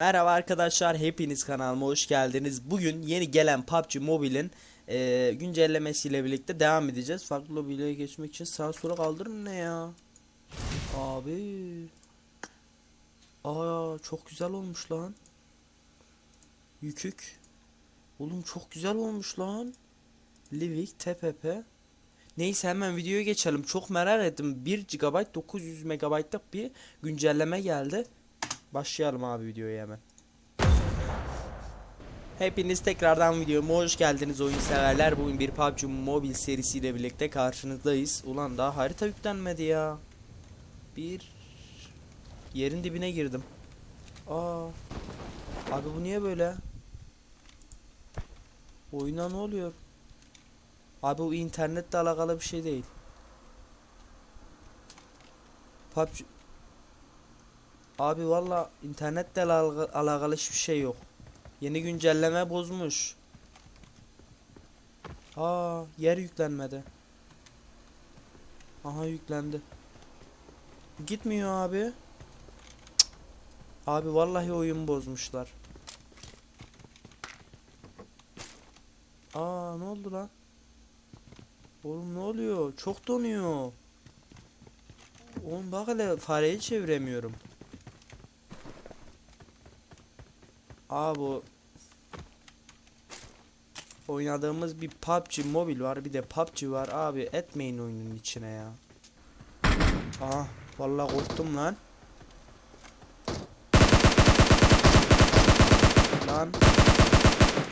Merhaba arkadaşlar hepiniz kanalıma hoş geldiniz. Bugün yeni gelen PUBG Mobile'in e, güncellemesiyle birlikte devam edeceğiz. Farklı lobilere geçmek için sağ sola kaldırın ne ya? Abi. Aa çok güzel olmuş lan. Yükük. Oğlum çok güzel olmuş lan. Livik TPP. Neyse hemen videoya geçelim. Çok merak ettim. 1 GB 900 MB'lık bir güncelleme geldi. Başlayalım abi videoya hemen. Hepiniz tekrardan videoma hoş geldiniz oyun severler. Bugün bir PUBG Mobile serisiyle birlikte karşınızdayız. Ulan daha harita yüklenmedi ya. Bir yerin dibine girdim. Aa. Abi bu niye böyle? Oyuna ne oluyor? Abi bu internetle alakalı bir şey değil. PUBG Abi valla internetle alakalı, hiçbir şey yok. Yeni güncelleme bozmuş. Aa yer yüklenmedi. Aha yüklendi. Gitmiyor abi. Cık. Abi vallahi oyun bozmuşlar. Aa ne oldu lan? Oğlum ne oluyor? Çok donuyor. Oğlum bak hele fareyi çeviremiyorum. Aa bu oynadığımız bir PUBG Mobile var bir de PUBG var abi etmeyin oyunun içine ya. Aa vallahi korktum lan. Lan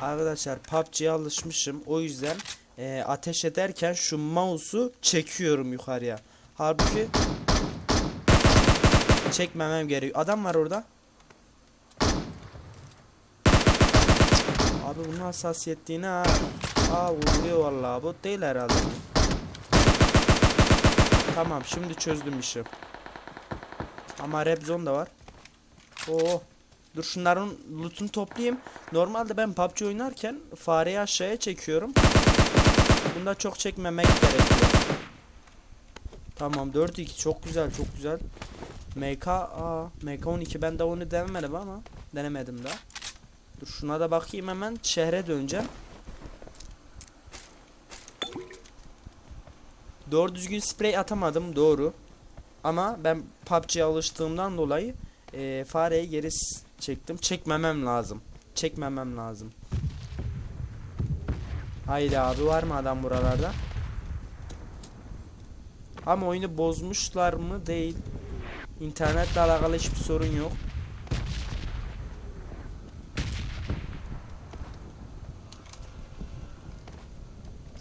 Arkadaşlar PUBG'ye alışmışım o yüzden e, ateş ederken şu mouse'u çekiyorum yukarıya. Halbuki çekmemem gerekiyor. Adam var orada. Abi bunun hassasiyetliğine ha. Aa vuruyor vallahi bu değil herhalde. Tamam şimdi çözdüm işi. Ama red zone da var. Oo. Dur şunların loot'unu toplayayım. Normalde ben PUBG oynarken fareyi aşağıya çekiyorum. Bunda çok çekmemek gerekiyor. Tamam 4-2 çok güzel çok güzel. MK aa MK12 ben de onu denemedim ama denemedim daha. Dur şuna da bakayım hemen şehre döneceğim. Doğru düzgün sprey atamadım doğru. Ama ben PUBG'ye alıştığımdan dolayı e, fareyi geri çektim. Çekmemem lazım. Çekmemem lazım. Haydi abi var mı adam buralarda? Ama oyunu bozmuşlar mı? Değil. İnternetle alakalı hiçbir sorun yok.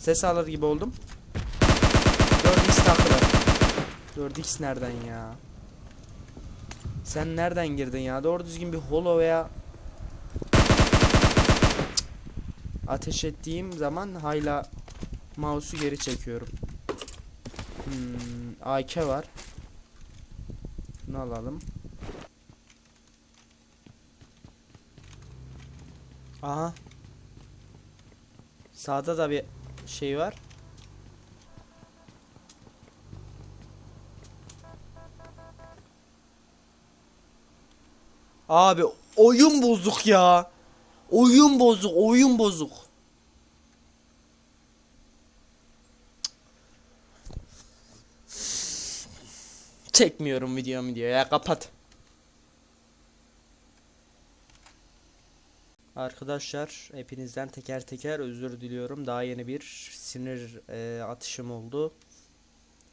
Ses alır gibi oldum. 4x takılı. 4x nereden ya? Sen nereden girdin ya? Doğru düzgün bir holo veya ateş ettiğim zaman hala mouse'u geri çekiyorum. Hmm, AK var. Bunu alalım. Aha. Sağda da bir şey var. Abi oyun bozuk ya. Oyun bozuk, oyun bozuk. Çekmiyorum video video ya kapat. Arkadaşlar hepinizden teker teker özür diliyorum. Daha yeni bir sinir e, atışım oldu.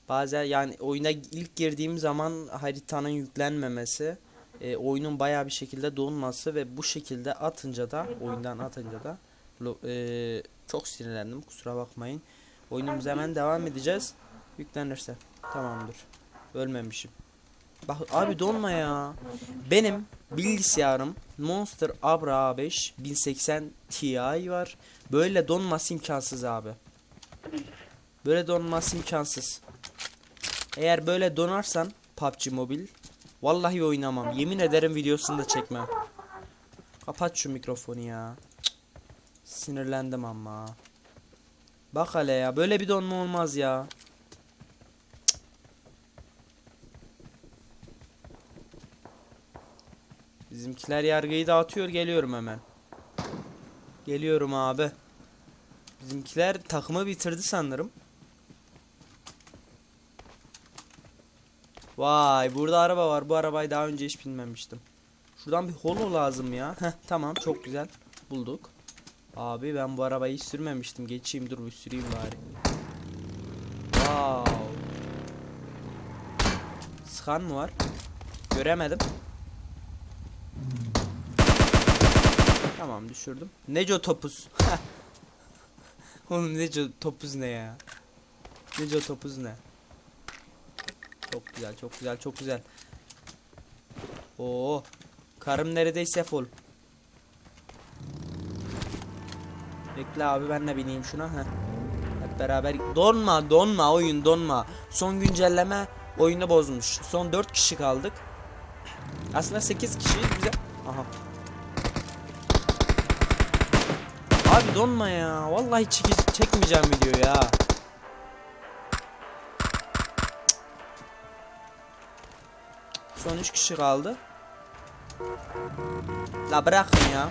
Bazen yani oyuna ilk girdiğim zaman haritanın yüklenmemesi, e, oyunun bayağı bir şekilde donması ve bu şekilde atınca da oyundan atınca da e, çok sinirlendim. Kusura bakmayın. Oyunumuza hemen devam edeceğiz. Yüklenirse. Tamamdır. Ölmemişim. Bak abi donma ya. Benim bilgisayarım Monster Abra A5 1080 Ti var. Böyle donması imkansız abi. Böyle donması imkansız. Eğer böyle donarsan PUBG Mobile vallahi oynamam. Yemin ederim videosunu da çekmem. Kapat şu mikrofonu ya. Cık. Sinirlendim ama. Bak hele ya böyle bir donma olmaz ya. Bizimkiler yargıyı dağıtıyor. Geliyorum hemen. Geliyorum abi. Bizimkiler takımı bitirdi sanırım. Vay burada araba var. Bu arabayı daha önce hiç binmemiştim. Şuradan bir holo lazım ya. Heh tamam çok güzel. Bulduk. Abi ben bu arabayı hiç sürmemiştim. Geçeyim dur bir süreyim bari. Wow. Skan mı var? Göremedim. Tamam düşürdüm. Neco topuz. Oğlum Neco topuz ne ya? Neco topuz ne? Çok güzel, çok güzel, çok güzel. Oo. Karım neredeyse full. Bekle abi ben de bineyim şuna. Heh. Hep beraber donma, donma oyun donma. Son güncelleme oyunu bozmuş. Son 4 kişi kaldık. Aslında 8 kişiyiz güzel. Aha. Donma ya. Vallahi çeki- çekmeyeceğim video ya. Son 3 kişi kaldı. La bırakın ya.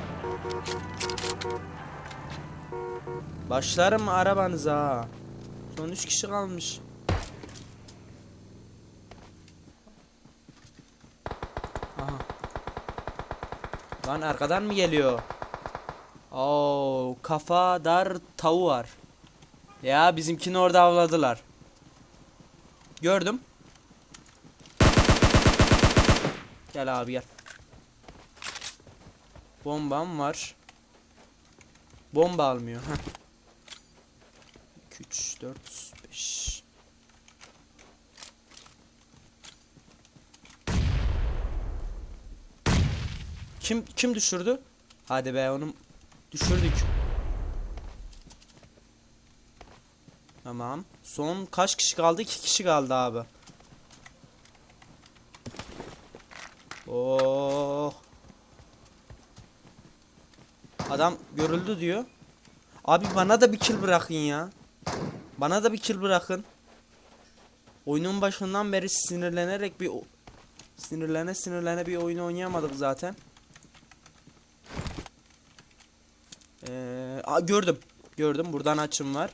Başlarım arabanıza. ha. Son 3 kişi kalmış. Aha. Lan arkadan mı geliyor? Oo, kafa dar tavu var. Ya bizimkini orada avladılar. Gördüm. Gel abi gel. Bombam var. Bomba almıyor. Heh. 2 3 4 5 Kim kim düşürdü? Hadi be onu düşürdük. Tamam. Son kaç kişi kaldı? 2 kişi kaldı abi. Oh. Adam görüldü diyor. Abi bana da bir kill bırakın ya. Bana da bir kill bırakın. Oyunun başından beri sinirlenerek bir sinirlene sinirlene bir oyun oynayamadık zaten. Ee, aa, gördüm. Gördüm. Buradan açım var.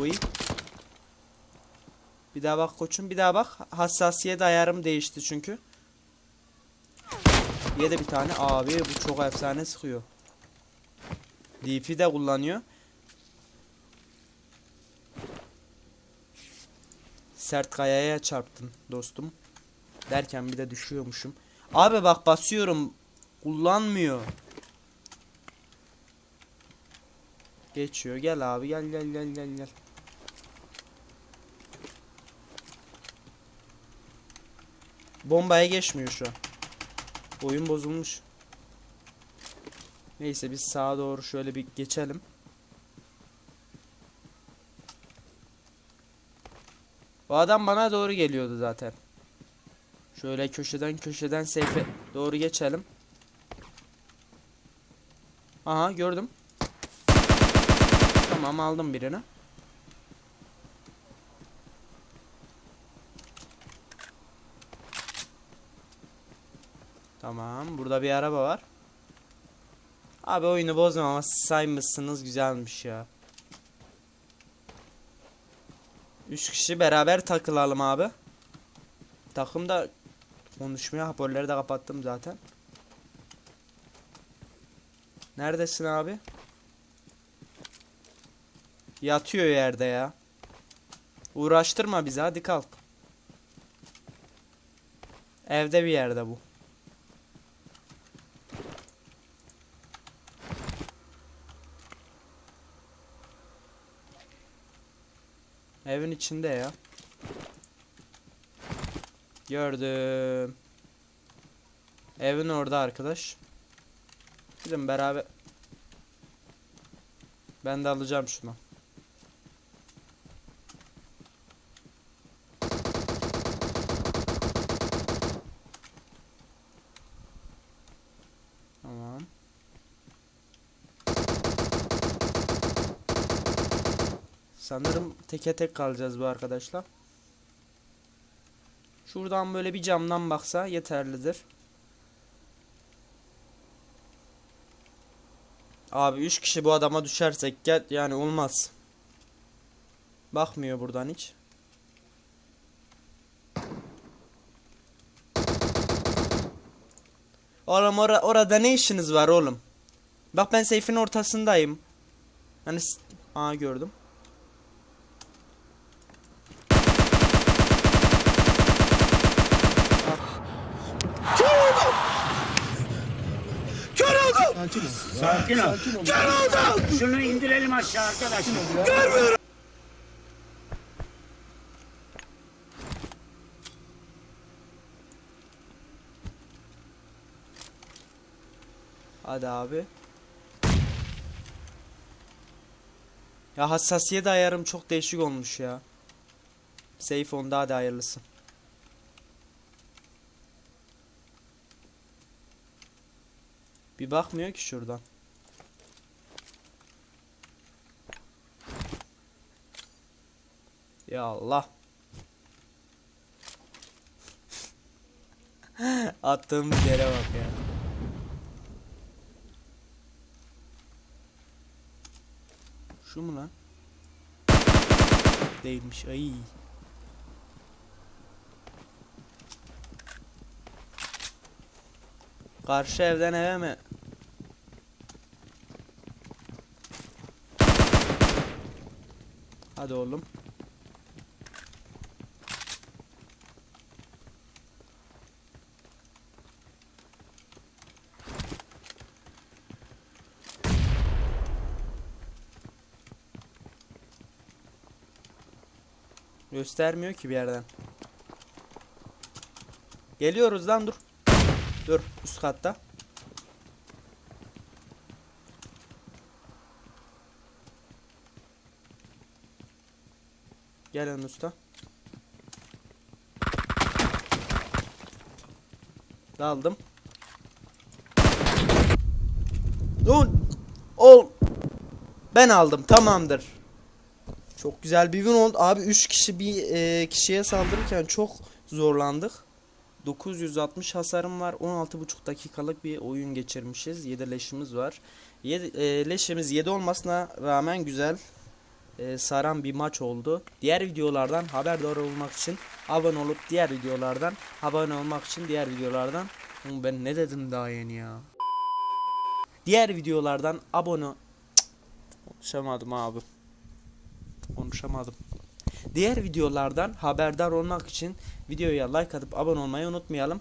Uy. Bir daha bak koçum. Bir daha bak. Hassasiyet ayarım değişti çünkü. Ye de bir tane. Abi bu çok efsane sıkıyor. DP de kullanıyor. Sert kayaya çarptım dostum. Derken bir de düşüyormuşum. Abi bak basıyorum. Kullanmıyor. Geçiyor. Gel abi gel gel gel gel gel. Bombaya geçmiyor şu an. Oyun bozulmuş. Neyse biz sağa doğru şöyle bir geçelim. O adam bana doğru geliyordu zaten. Şöyle köşeden köşeden seyfe doğru geçelim. Aha gördüm. Tamam aldım birini. Tamam burada bir araba var. Abi oyunu bozma ama saymışsınız güzelmiş ya. Üç kişi beraber takılalım abi. Takımda konuşmuyor. Hoparlörleri de kapattım zaten. Neredesin abi? Yatıyor yerde ya. Uğraştırma bizi hadi kalk. Evde bir yerde bu. Evin içinde ya. Gördüm. Evin orada arkadaş. Gidin beraber. Ben de alacağım şunu. Sanırım teke tek kalacağız bu arkadaşlar. Şuradan böyle bir camdan baksa yeterlidir. Abi 3 kişi bu adama düşersek gel yani olmaz. Bakmıyor buradan hiç. Oğlum ora- orada ne işiniz var oğlum? Bak ben seyfin ortasındayım. Hani Aa gördüm. Sakin ol. Şunu indirelim aşağı arkadaşlar. Hadi abi. Ya hassasiyet ayarım çok değişik olmuş ya. Safe onda hadi hayırlısı. Bir bakmıyor ki şuradan. Ya Allah. Attığımız yere bak ya. Şu mu lan? Değilmiş. Ay. Karşı evden eve mi? Hadi oğlum. Göstermiyor ki bir yerden. Geliyoruz lan dur. Dur üst katta. Gel en usta. Daldım. Dur. Ol. Ben aldım. Tamamdır. Çok güzel bir win oldu. Abi 3 kişi bir e, kişiye saldırırken çok zorlandık. 960 hasarım var. 16,5 dakikalık bir oyun geçirmişiz. 7 leşimiz var. Yedi, e, leşimiz 7 olmasına rağmen güzel e, saran bir maç oldu. Diğer videolardan haberdar olmak için abone olup diğer videolardan abone olmak için diğer videolardan ben ne dedim daha yeni ya. Diğer videolardan abone konuşamadım abi. Konuşamadım. Diğer videolardan haberdar olmak için videoya like atıp abone olmayı unutmayalım.